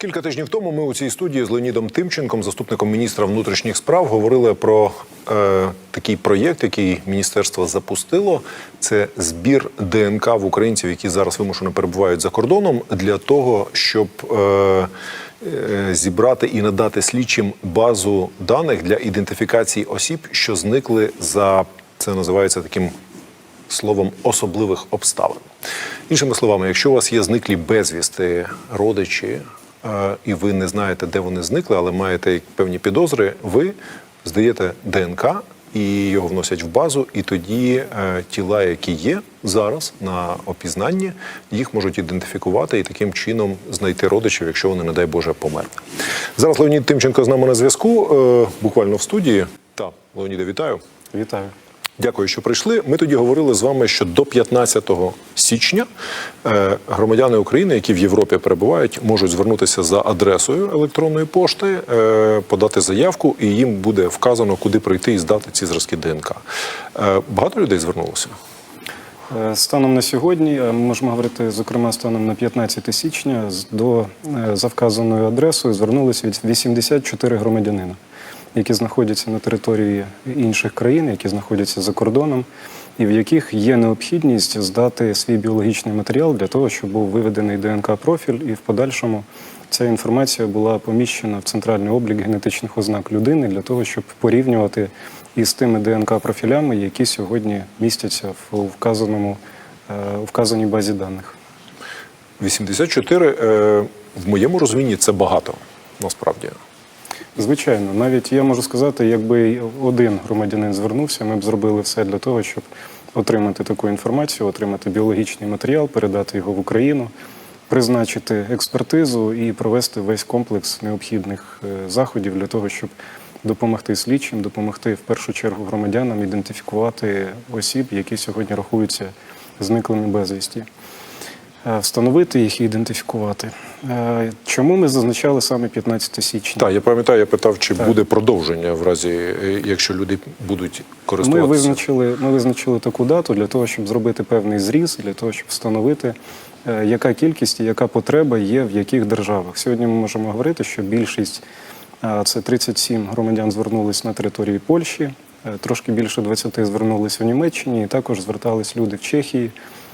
Кілька тижнів тому ми у цій студії з Леонідом Тимченком, заступником міністра внутрішніх справ, говорили про е, такий проєкт, який міністерство запустило. Це збір ДНК в українців, які зараз вимушено перебувають за кордоном, для того, щоб е, е, зібрати і надати слідчим базу даних для ідентифікації осіб, що зникли за це називається таким словом особливих обставин. Іншими словами, якщо у вас є зниклі безвісти родичі, і ви не знаєте, де вони зникли, але маєте певні підозри, ви здаєте ДНК і його вносять в базу, і тоді е, тіла, які є зараз на опізнанні, їх можуть ідентифікувати і таким чином знайти родичів, якщо вони, не дай Боже, померли. Зараз Леонід Тимченко з нами на зв'язку, е, буквально в студії. Та Леоніде, вітаю. Вітаю. Дякую, що прийшли. Ми тоді говорили з вами, що до 15 січня е, громадяни України, які в Європі перебувають, можуть звернутися за адресою електронної пошти, е, подати заявку, і їм буде вказано, куди прийти і здати ці зразки ДНК. Е, Багато людей звернулося. Станом на сьогодні ми можемо говорити, зокрема, станом на 15 січня, до за вказаною адресою звернулися від 84 громадянина, які знаходяться на території інших країн, які знаходяться за кордоном, і в яких є необхідність здати свій біологічний матеріал для того, щоб був виведений ДНК-профіль, і в подальшому ця інформація була поміщена в центральний облік генетичних ознак людини для того, щоб порівнювати із тими ДНК-профілями, які сьогодні містяться в вказаному е, вказаній базі даних. 84, е, в моєму розумінні, це багато, насправді. Звичайно, навіть я можу сказати, якби один громадянин звернувся, ми б зробили все для того, щоб отримати таку інформацію, отримати біологічний матеріал, передати його в Україну, призначити експертизу і провести весь комплекс необхідних е, заходів для того, щоб допомогти слідчим, допомогти в першу чергу громадянам ідентифікувати осіб, які сьогодні рахуються зниклими безвісті. Е, Встановити їх і ідентифікувати. Е, Чому ми зазначали саме 15 січня? Так, я пам'ятаю, я питав, чи Так. буде продовження в разі, е, якщо люди будуть Ми визначили, ми визначили таку дату для того, щоб зробити певний зріз, для того, щоб встановити, яка кількість і яка потреба є в яких державах. Сьогодні ми можемо говорити, що більшість це 37 громадян звернулись на території Польщі, трошки більше 20 звернулись у Німеччині, і також звертались люди в Чехії,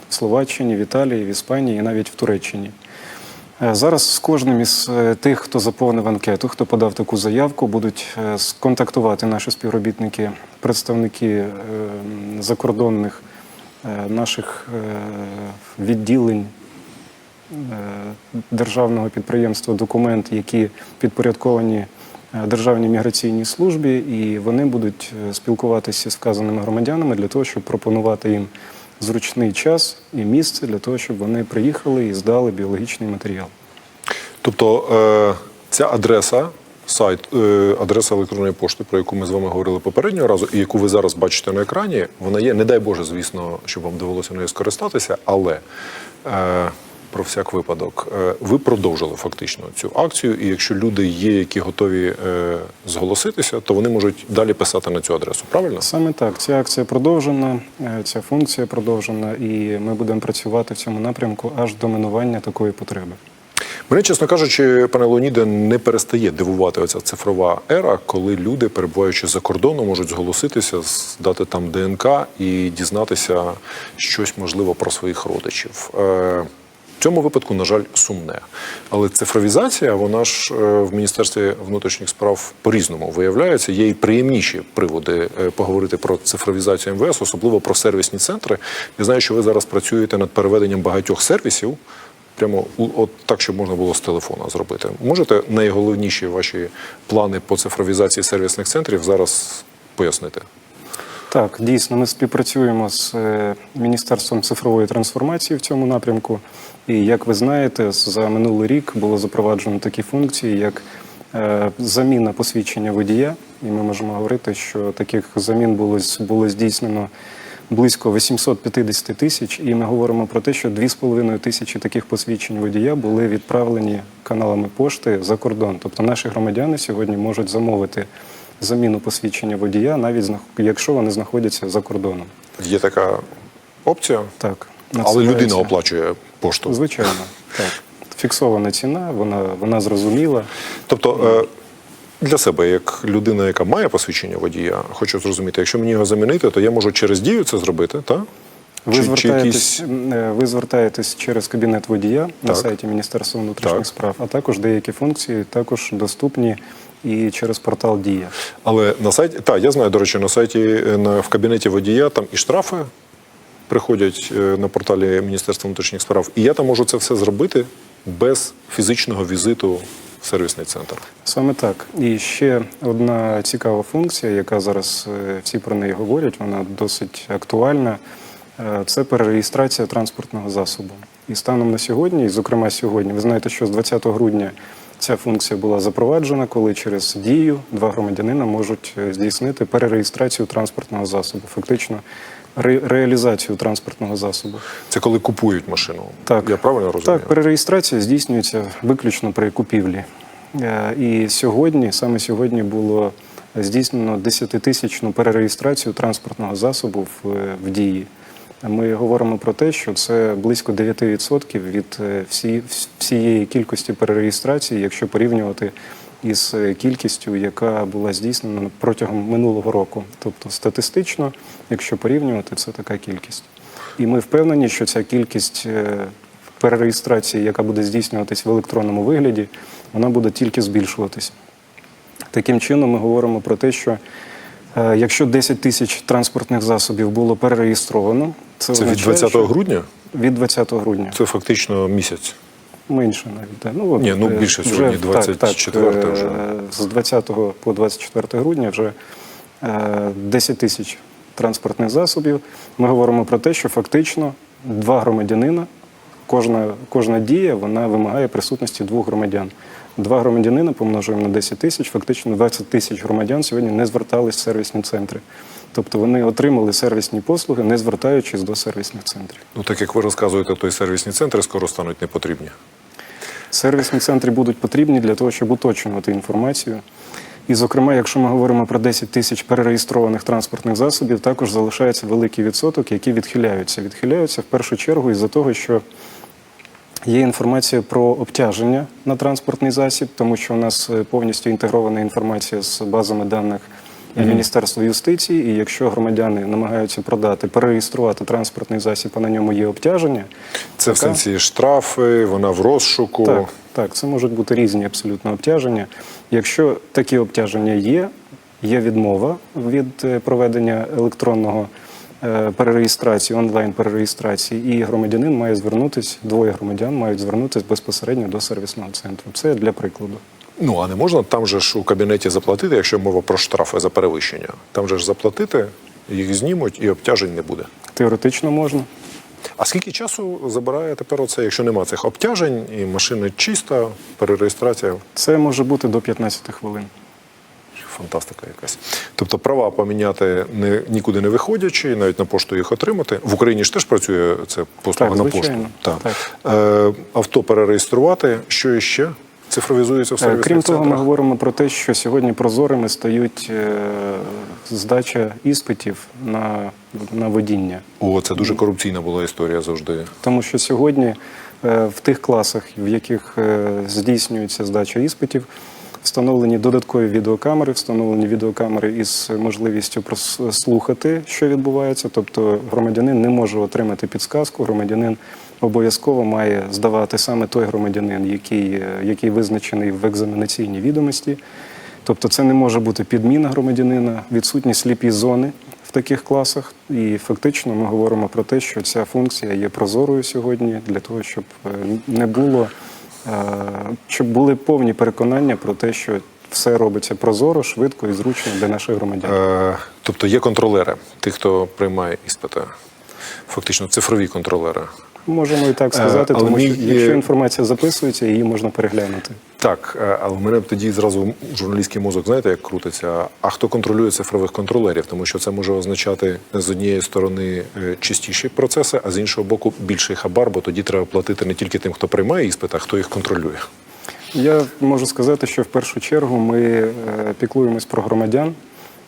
в Словаччині, в Італії, в Іспанії і навіть в Туреччині. Е, Зараз з кожним із е, тих, хто заповнив анкету, хто подав таку заявку, будуть е, сконтактувати наші співробітники, представники закордонних наших відділень державного підприємства документ, які підпорядковані Державній міграційній службі, і вони будуть спілкуватися з вказаними громадянами для того, щоб пропонувати їм зручний час і місце для того, щоб вони приїхали і здали біологічний матеріал. Тобто е, ця адреса, сайт, е, адреса електронної пошти, про яку ми з вами говорили попереднього разу, і яку ви зараз бачите на екрані, вона є, не дай Боже, звісно, щоб вам довелося нею скористатися, але е, про всяк випадок, е, ви продовжили фактично цю акцію, і якщо люди є, які готові е, зголоситися, то вони можуть далі писати на цю адресу. Правильно? Саме так, ця акція продовжена, е, ця функція продовжена, і ми будемо працювати в цьому напрямку аж до минування такої потреби. Мене, чесно кажучи, пане Леоніде, не перестає дивувати оця цифрова ера, коли люди, перебуваючи за кордоном, можуть зголоситися, здати там ДНК і дізнатися щось можливо про своїх родичів. В цьому випадку, на жаль, сумне. Але цифровізація, вона ж е, в Міністерстві внутрішніх справ по-різному виявляється. Є і приємніші приводи е, поговорити про цифровізацію МВС, особливо про сервісні центри. Я знаю, що ви зараз працюєте над переведенням багатьох сервісів прямо от так, щоб можна було з телефона зробити. Можете найголовніші ваші плани по цифровізації сервісних центрів зараз пояснити? Так, дійсно, ми співпрацюємо з е, Міністерством цифрової трансформації в цьому напрямку. І як ви знаєте, за минулий рік було запроваджено такі функції, як е, заміна посвідчення водія. І ми можемо говорити, що таких замін було, було здійснено близько 850 тисяч. І ми говоримо про те, що 2,5 тисячі таких посвідчень водія були відправлені каналами пошти за кордон. Тобто наші громадяни сьогодні можуть замовити заміну посвідчення водія, навіть якщо вони знаходяться за кордоном. Є така опція, Так, але людина оплачує пошту. Звичайно, так. Фіксована ціна, вона, вона зрозуміла. Тобто е, для себе, як людина, яка має посвідчення водія, хочу зрозуміти, якщо мені його замінити, то я можу через дію це зробити, так? Ви Чи- чи якісь- е, ви звертаєтесь через кабінет водія на сайті Міністерства внутрішніх Так. справ, а також деякі функції також доступні і через портал Дія. Але на сайті, так, я знаю, до речі, на сайті е, на, в кабінеті водія там і штрафи приходять е, на порталі Міністерства внутрішніх справ, і я там можу це все зробити без фізичного візиту в сервісний центр. Саме так. І ще одна цікава функція, яка зараз е, всі про неї говорять, вона досить актуальна. Це перереєстрація транспортного засобу. І станом на сьогодні, і зокрема сьогодні, ви знаєте, що з 20 грудня ця функція була запроваджена, коли через дію два громадянина можуть е, здійснити перереєстрацію транспортного засобу, фактично ре- реалізацію транспортного засобу. Це коли купують машину. Так. Я правильно розумію? Так, перереєстрація здійснюється виключно при купівлі. Е, І сьогодні, саме сьогодні, було здійснено 10-тисячну перереєстрацію транспортного засобу в, в дії. Ми говоримо про те, що це близько 9% від е, всі, всієї кількості перереєстрацій, якщо порівнювати із е, кількістю, яка була здійснена протягом минулого року. Тобто статистично, якщо порівнювати, це така кількість. І ми впевнені, що ця кількість е, перереєстрації, яка буде здійснюватись в електронному вигляді, вона буде тільки збільшуватись. Таким чином, ми говоримо про те, що якщо 10 тисяч транспортних засобів було перереєстровано, це, Це від означає, 20 що- грудня? Від 20 грудня. Це фактично місяць. Менше навіть. так. Ну, от, Ні, ну, е, більше сьогодні, 24 так, вже. е, З 20 по 24 грудня вже е, 10 тисяч транспортних засобів. Ми говоримо про те, що фактично два громадянина, кожна, кожна дія вона вимагає присутності двох громадян. Два громадянина помножуємо на 10 тисяч, фактично 20 тисяч громадян сьогодні не звертались в сервісні центри. Тобто вони отримали сервісні послуги, не звертаючись до сервісних центрів. Ну, так як ви розказуєте, то й сервісні центри скоро стануть непотрібні. Сервісні центри будуть потрібні для того, щоб уточнювати інформацію. І, зокрема, якщо ми говоримо про 10 тисяч перереєстрованих транспортних засобів, також залишається великий відсоток, які відхиляються. Відхиляються в першу чергу із-за того, що є інформація про обтяження на транспортний засіб, тому що у нас е, повністю інтегрована інформація з базами даних Міністерства юстиції. І якщо громадяни намагаються продати, перереєструвати транспортний засіб, а на ньому є обтяження, Це в сенсі штрафи, вона в розшуку. так, так, це можуть бути різні абсолютно обтяження. Якщо такі обтяження є, є відмова від е, проведення електронного перереєстрації, онлайн перереєстрації, і громадянин має звернутися, двоє громадян мають звернутися безпосередньо до сервісного центру. Це для прикладу. Ну, а не можна там же ж у кабінеті заплатити, якщо мова про штрафи за перевищення. Там же ж заплатити, їх знімуть і обтяжень не буде. Теоретично можна. А скільки часу забирає тепер оце, якщо нема цих обтяжень, і машина чиста, перереєстрація? Це може бути до 15 хвилин. Фантастика якась. Тобто права поміняти не, нікуди не виходячи, навіть на пошту їх отримати. В Україні ж теж працює це послуга Так, на пошту. Так. Так. Е, авто перереєструвати. Що іще? Цифровізується в Е, сервісних Крім того, ми говоримо про те, що сьогодні прозорими стають е, здача іспитів на, на водіння. О, це дуже корупційна була історія завжди. Тому що сьогодні в тих класах, в яких здійснюється здача іспитів, встановлені додаткові відеокамери, встановлені відеокамери із можливістю прослухати, що відбувається. Тобто громадянин не може отримати підсказку. Громадянин обов'язково має здавати саме той громадянин, який, який визначений в екзаменаційній відомості. Тобто це не може бути підміна громадянина, відсутні сліпі зони в таких класах. І фактично ми говоримо про те, що ця функція є прозорою сьогодні для того, щоб е, не було, щоб були повні переконання про те, що все робиться прозоро, швидко і зручно для наших громадян. Е, тобто є контролери, тих, хто приймає іспити. Фактично цифрові контролери. Можемо і так сказати, Е, тому що якщо е, інформація записується, її можна переглянути. Так, е, але в мене тоді зразу журналістський мозок, знаєте, як крутиться. А хто контролює цифрових контролерів? Тому що це може означати з однієї сторони е, чистіші процеси, а з іншого боку більший хабар, бо тоді треба платити не тільки тим, хто приймає іспит, а хто їх контролює. Я можу сказати, що в першу чергу ми е, піклуємось про громадян.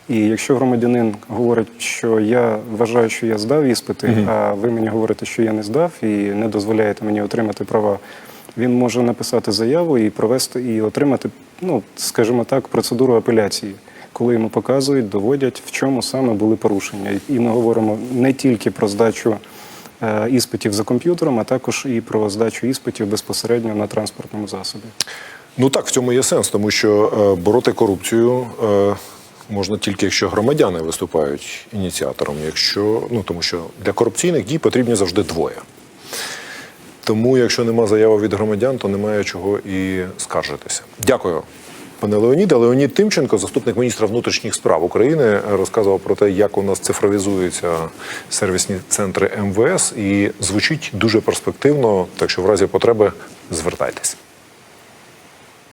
І якщо громадянин говорить, що я вважаю, що я здав іспити, а ви мені говорите, що я не здав, і не дозволяєте мені отримати права він може написати заяву і провести і отримати, ну скажімо так, процедуру апеляції, коли йому показують, доводять, в чому саме були порушення. І- ми говоримо не тільки про здачу е, іспитів за комп'ютером, а також і про здачу іспитів безпосередньо на транспортному засобі. Ну так, в цьому є сенс, тому що е, бороти корупцію е, можна тільки якщо громадяни виступають ініціатором, якщо ну тому що для корупційних дій потрібні завжди двоє. Тому, якщо нема заяви від громадян, то немає чого і скаржитися. Дякую. Пане Леоніде, Леонід Тимченко, заступник міністра внутрішніх справ України, розказував про те, як у нас цифровізуються сервісні центри МВС, і звучить дуже перспективно. Так що в разі потреби звертайтеся.